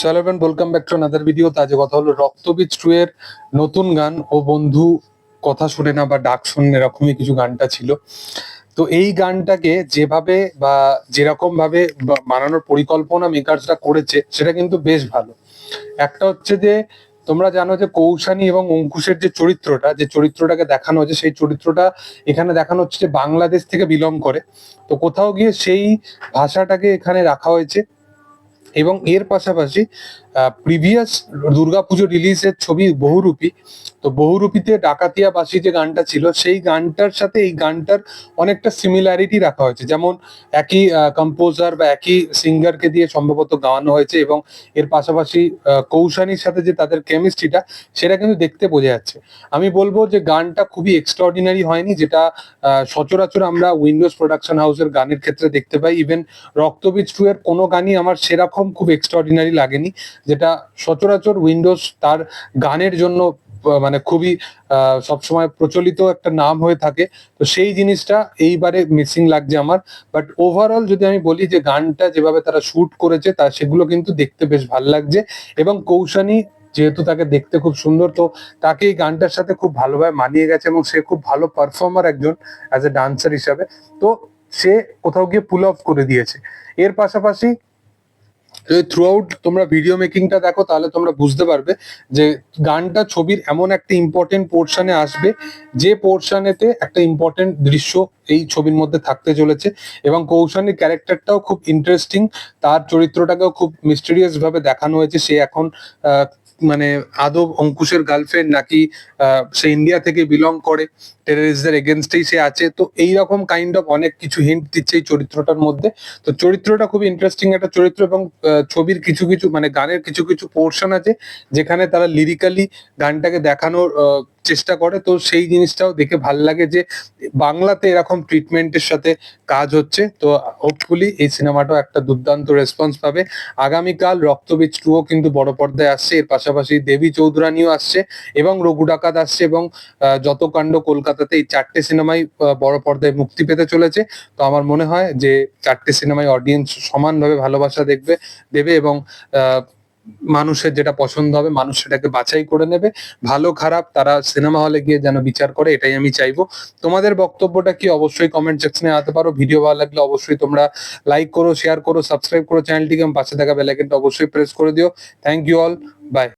সালামান welcome back to another video আজ কথা হলো রক্তবীজ টু এর নতুন গান ও বন্ধু কথা শুনে না বা ডাক শুনে এরকমই কিছু গানটা ছিল। তো এই গানটাকে যেভাবে বা যেরকম ভাবে বানানোর পরিকল্পনা মেকার্সরা করেছে, সেটা কিন্তু বেশ ভালো। একটা হচ্ছে যে, তোমরা জানো যে কৌশানী এবং অঙ্কুশের যে চরিত্রটা, যে চরিত্রটাকে দেখানো হচ্ছে সেই চরিত্রটা এখানে দেখানো হচ্ছে যে বাংলাদেশ থেকে বিলং করে। তো কোথাও গিয়ে সেই ভাষাটাকে এখানে রাখা হয়েছে। এবং এর পাশাপাশি প্রিভিয়াস দুর্গাপুজো রিলিজের ছবি বহুরূপী। তো বহুরূপীতে ডাকাতিয়া বাসী যে গানটা ছিল, সেই গানটার সাথে এই গানটার অনেকটা সিমিলারিটি রাখা হয়েছে। যেমন একই কম্পোজার বা একই সিঙ্গারকে দিয়ে সম্ভবত গাওয়ানো হয়েছে এবং এর পাশাপাশি কৌশানীর সাথে যে তাদের কেমিস্ট্রিটা সেটা কিন্তু দেখতে বোঝা যাচ্ছে। আমি বলব যে গানটা খুবই এক্সট্রাঅর্ডিনারি হয়নি, যেটা সচরাচর আমরা উইন্ডোজ প্রোডাকশন হাউসের গানের ক্ষেত্রে দেখতে পাই। ইভেন রক্তবীজ টু এর কোনো গানই আমার সেরকম খুব এক্সট্রাঅর্ডিনারি লাগেনি। যেটা সচরাচর উইন্ডোজ তার গানের জন্য মানে খুবই সবসময় প্রচলিত একটা নাম হয়ে থাকে। তো সেই জিনিসটা এইবারে মিসিং লাগছে আমার। বাট ওভারঅল যদি আমি বলি যে গানটা যেভাবে তারা শুট করেছে, তা সেগুলো কিন্তু দেখতে বেশ ভালো লাগছে। এবং কৌশানী যেহেতু তাকে দেখতে খুব সুন্দর, তো তাকে এই গানটার সাথে খুব ভালোভাবে মানিয়ে গেছে এবং সে খুব ভালো পারফর্মার একজন অ্যাজ এ ডান্সার হিসাবে। তো সে কোথাও গিয়ে পুল অফ করে দিয়েছে। এর পাশাপাশি যদি থ্রু আউট তোমরা ভিডিও মেকিংটা দেখো, তাহলে তোমরা বুঝতে পারবে যে গানটা ছবির এমন একটা ইম্পর্টেন্ট পোর্শনে আসবে, যে পোর্শনেতে একটা ইম্পর্টেন্ট দৃশ্য এই ছবির মধ্যে থাকতে চলেছে এবং কৌশানীর ক্যারেক্টারটাও খুব ইন্টারেস্টিং তার চরিত্রটাকেও খুব মিস্টেরিয়াস ভাবে দেখানো হয়েছে, সে এখন মানে আদব অঙ্কুশের গার্লফ্রেন্ড নাকি সে ইন্ডিয়া থেকে বিলং করে টেররিস্টদের এগেনস্টেই সে আছে, তো এইরকম কাইন্ড অফ অনেক কিছু হিন্ট দিচ্ছে এই চরিত্রটার মধ্যে। তো চরিত্রটা খুব ইন্টারেস্টিং একটা চরিত্র এবং ছবির কিছু কিছু মানে গানের কিছু কিছু পোর্শন আছে, যেখানে তারা লিরিক্যালি গানটাকে দেখানোর চেষ্টা করে। তো সেই জিনিসটাও দেখে ভালো লাগে যে বাংলাতে এরকম ট্রিটমেন্টের সাথে কাজ হচ্ছে। তো হোপফুলি এই সিনেমাটাও একটা দুর্দান্ত রেসপন্স পাবে। আগামীকাল রক্তবীজ টুও কিন্তু বড় পর্দায় আসছে। এর পাশাপাশি দেবী চৌধুরানীও আসছে এবং রঘু ডাকাত আসছে এবং যত কাণ্ড কলকাতাতে এই চারটে সিনেমাই বড় পর্দায় মুক্তি পেতে চলেছে। তো আমার মনে হয় যে চারটে সিনেমায় অডিয়েন্স সমানভাবে ভালোবাসা দেখবে, দেবে এবং মানুষের যেটা পছন্দ হবে, মানুষ সেটাকে বাছাই করে নেবে। ভালো, খারাপ, তারা সিনেমা হলে গিয়ে যেন বিচার করে, এটাই আমি চাইব। তোমাদের বক্তব্যটা কি অবশ্যই কমেন্ট সেকশনে আনতে পারো। ভিডিও ভালো লাগলে অবশ্যই তোমরা লাইক করো শেয়ার করো সাবস্ক্রাইব করো চ্যানেলটিকে পাশে থাকা বেলাইকেনটা অবশ্যই প্রেস করে দিও। Thank you all by